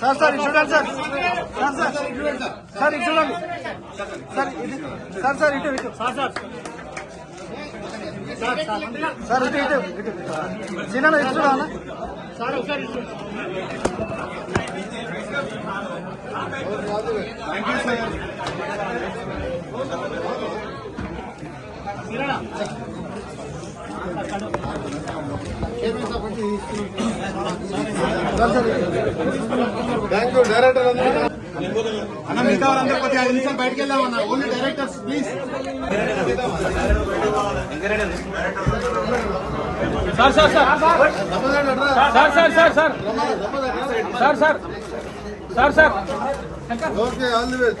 Sir sir చూడండి sir. Sir sir sir. ఇటు చూడండి. సార్ ఇటు సార్ సార్ ఇటు ఇటు. Sir sir. సార్ ఇటు ఇటు ఇటు. చిన్న ఇటు చూడాలా? సార్ ఒకసారి ఇటు. బ్యాంక్ డైరెక్టర్ అన్న మిగతా వాళ్ళందరూ కొద్దిగా ఐదు నిమిషాలు బయటకు వెళ్దాం అన్న only directors please sir sir sir sir sir sir sir sir sir sir sir okay all the best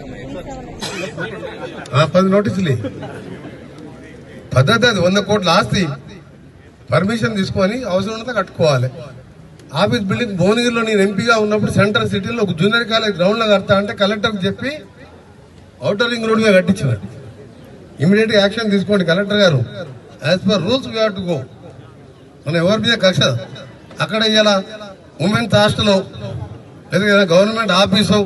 పది నోటీసులు పద్ధతి అది వంద కోట్ల ఆస్తి. పర్మిషన్ తీసుకొని అవసరం ఉన్నంత కట్టుకోవాలి. ఆఫీస్ బిల్డింగ్ భువనగిరిలో నేను ఎంపీగా ఉన్నప్పుడు సెంట్రల్ సిటీలో ఒక జూనియర్ కాలేజ్ గ్రౌండ్లో కడతా అంటే కలెక్టర్కి చెప్పి అవుటర్ రింగ్ రోడ్ మీద కట్టించిన. ఇమీడియట్గా యాక్షన్ తీసుకోండి కలెక్టర్ గారు. As per rules we to go మనం ఎవరి మీద కక్ష? అక్కడ ఇవాళ ఉమెన్స్ హాస్టల్ లేదా గవర్నమెంట్ ఆఫీసు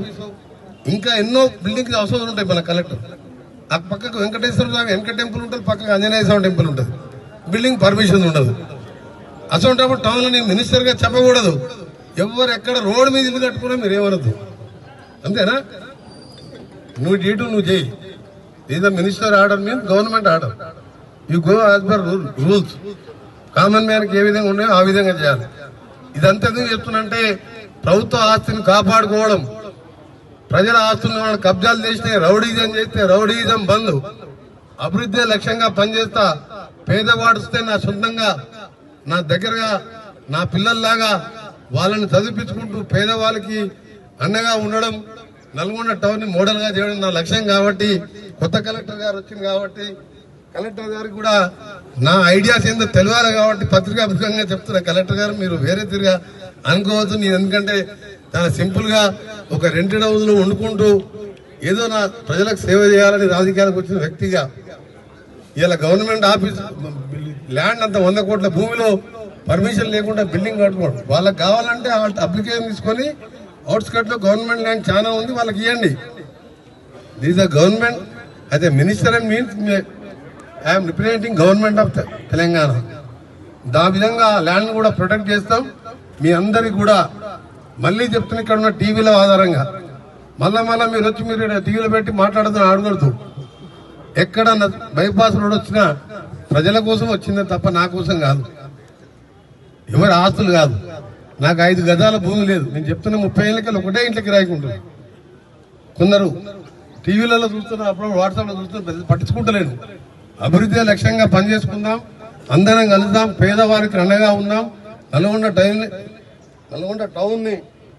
ఇంకా ఎన్నో బిల్డింగ్స్ అవసరం ఉంటాయి మన కలెక్టర్ ఆ పక్కకు వెంకటేశ్వర స్వామి వెంకట టెంపుల్ ఉంటుంది పక్కకు ఆంజనేయ స్వామి టెంపుల్ ఉంటుంది. బిల్డింగ్ పర్మిషన్ ఉండదు. అసలు టౌన్లో నేను మినిస్టర్గా చెప్పకూడదు. ఎవరు ఎక్కడ రోడ్డు మీద ఇల్లు కట్టుకున్నా మీరు ఏమనద్దు. అంతేనా? నువ్వు డీటు నువ్వు చేయి. ఇది minister order mean government order. You go as per rules common మ్యాన్కి ఏ విధంగా ఉన్నాయో ఆ విధంగా చేయాలి. ఇదంతా ఎందుకు చెప్తున్నంటే ప్రభుత్వ ఆస్తిని కాపాడుకోవడం. ప్రజల ఆస్తులను వాళ్ళు కబ్జాలు చేస్తే రౌడీజం చేస్తే రౌడీజం బంద్. అభివృద్ధి లక్ష్యంగా పనిచేస్తా పేదవాడు వస్తే నా సొంతంగా నా దగ్గరగా నా పిల్లల్లాగా వాళ్ళని చదివించుకుంటూ పేదవాళ్ళకి అండగా ఉండడం నల్గొండ టౌన్ మోడల్గా మోడల్గా చేయడం నా లక్ష్యం కాబట్టి కొత్త కలెక్టర్ గారు వచ్చింది కాబట్టి కలెక్టర్ గారికి కూడా నా ఐడియాస్ ఏందో తెలియాలి కాబట్టి పత్రికాముఖంగా చెప్తున్నా. కలెక్టర్ గారు మీరు వేరే తిరిగా అనుకోవచ్చు నేను ఎందుకంటే చాలా సింపుల్గా ఒక రెంటెడ్ హౌస్ వండుకుంటూ ఏదో నా ప్రజలకు సేవ చేయాలని రాజకీయాలకు వచ్చిన వ్యక్తిగా ఇలా గవర్నమెంట్ ఆఫీస్ ల్యాండ్ అంత వంద కోట్ల భూమిలో పర్మిషన్ లేకుండా బిల్డింగ్ కట్టుకోండి వాళ్ళకి కావాలంటే వాళ్ళ అప్లికేషన్ తీసుకొని అవుట్స్కట్లో గవర్నమెంట్ ల్యాండ్ చాలా ఉంది వాళ్ళకి ఇవ్వండి దీస్ ద గవర్నమెంట్ అయితే minister and means I'm representing government of Telangana దా విధంగా ల్యాండ్ కూడా ప్రొటెక్ట్ చేస్తాం. మీ అందరికి కూడా మళ్ళీ చెప్తున్న ఇక్కడ ఉన్న టీవీల ఆధారంగా. మళ్ళా మళ్ళీ మీరు వచ్చి మీరు టీవీలో పెట్టి మాట్లాడుతున్న ఆడగలుగుతూ ఎక్కడ బైపాస్ రోడ్ వచ్చినా ప్రజల కోసం వచ్చిందే తప్ప నా కోసం కాదు. ఎవరి ఆస్తులు కాదు. నాకు ఐదు గజాల భూమి లేదు. నేను చెప్తున్న ముప్పై ఏళ్ళకి ఒకటే ఇంట్లోకి రాయకుంటుంది కొందరు టీవీలలో చూస్తున్నా అప్పుడు వాట్సాప్లో చూస్తున్నా పట్టించుకుంటలేను అభివృద్ధి లక్ష్యంగా పనిచేసుకుందాం అందరం కలుద్దాం పేదవారికి అండగా ఉందాం నల్గొండ టైం నల్గొండ టౌన్ని